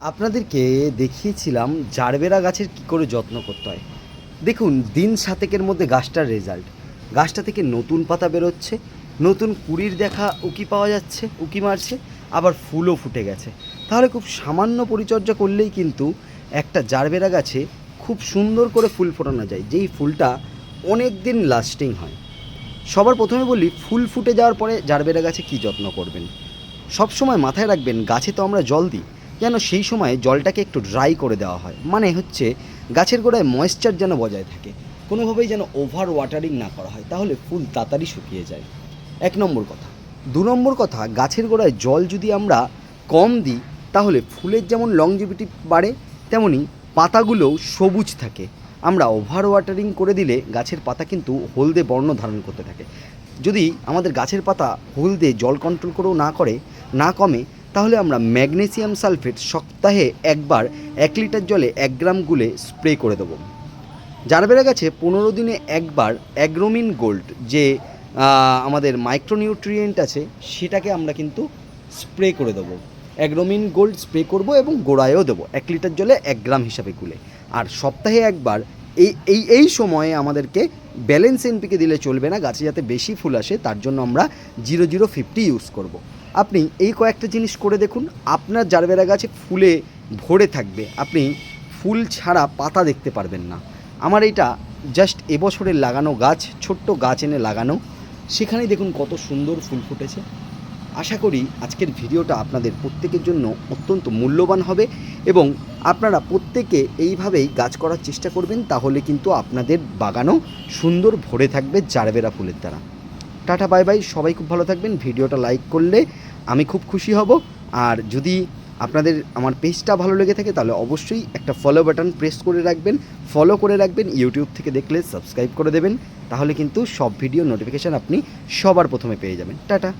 আপনাদেরকে দেখিয়েছিলাম জারবেরা গাছের কী করে যত্ন করতে হয়। দেখুন, দিন সাতেকের মধ্যে গাছটার রেজাল্ট গাছটা থেকে নতুন পাতা বেরোচ্ছে, নতুন কুড়ির দেখা উকি পাওয়া যাচ্ছে, উকি মারছে, আবার ফুলও ফুটে গেছে। তাহলে খুব সামান্য পরিচর্যা করলেই কিন্তু একটা জারবেরা গাছে খুব সুন্দর করে ফুল ফোটানো যায়, যেই ফুলটা অনেক দিন লাস্টিং হয়। সবার প্রথমে বলি, ফুল ফুটে যাওয়ার পরে জারবেরা গাছে কী যত্ন করবেন? সব সময় মাথায় রাখবেন, গাছে তো আমরা জল দিই। যেন সেই সময় জলটাকে একটু ড্রাই করে দেওয়া হয়। মানে হচ্ছে গাছের গোড়ায় ময়েশ্চার যেন বজায় থাকে। কোনোভাবেই যেন ওভার ওয়াটারিং না করা হয়, তাহলে ফুল তাড়াতাড়ি শুকিয়ে যায়। এক নম্বর কথা। দু নম্বর কথা, গাছের গোড়ায় জল যদি আমরা কম দিই, তাহলে ফুলের যেমন লংজিভিটি বাড়ে, তেমনি পাতাগুলোও সবুজ থাকে। আমরা ওভার ওয়াটারিং করে দিলে গাছের পাতা কিন্তু হলদে বর্ণ ধারণ করতে থাকে। যদি আমাদের গাছের পাতা হলদে জল কন্ট্রোল করেও না করে, না কমে তাহলে আমরা ম্যাগনেসিয়াম সালফেট সপ্তাহে একবার এক লিটার জলে এক গ্রাম গুলে স্প্রে করে দেবো। জারবেরা গাছে পনেরো দিনে একবার অ্যাগ্রোমিন গোল্ড যে আমাদের মাইক্রোনিউট্রিয়েন্ট আছে, সেটাকে আমরা কিন্তু স্প্রে করে দেবো। অ্যাগ্রোমিন গোল্ড স্প্রে করব এবং গোড়ায়ও দেবো, এক লিটার জলে এক গ্রাম হিসাবে গুলে। আর সপ্তাহে একবার এই এই এই সময়ে আমাদেরকে ব্যালেন্স এনপিকে দিলে চলবে না, গাছে যাতে বেশি ফুল আসে, তার জন্য আমরা জিরো জিরো ফিফটি ইউজ করব। আপনি এই কয়েকটা জিনিস করে দেখুন, আপনার জারবেরা গাছে ফুলে ভরে থাকবে। আপনি ফুল ছাড়া পাতা দেখতে পারবেন না। আমার এটা জাস্ট এবছরের লাগানো গাছ, ছোট্ট গাছ এনে লাগানো। সেখানেই দেখুন কত সুন্দর ফুল ফুটেছে। আশা করি আজকের ভিডিওটা আপনাদের প্রত্যেকের জন্য অত্যন্ত মূল্যবান হবে এবং আপনারা প্রত্যেকে এইভাবেই গাছ করার চেষ্টা করবেন, তাহলে কিন্তু আপনাদের বাগানও সুন্দর ভরে থাকবে জারবেরা ফুলের দ্বারা। Tata, bye bye. সবাই খুব ভালো থাকবেন। ভিডিওটা লাইক করলে আমি খুব খুশি হব। আর যদি আপনাদের আমার পেজটা ভালো লেগে থাকে, তাহলে অবশ্যই একটা ফলো বাটন প্রেস করে রাখবেন। ফলো করে রাখবেন। ইউটিউব থেকে দেখলে সাবস্ক্রাইব করে দেবেন। তাহলে কিন্তু সব ভিডিও নোটিফিকেশান আপনি সবার প্রথমে পেয়ে যাবেন। টাটা।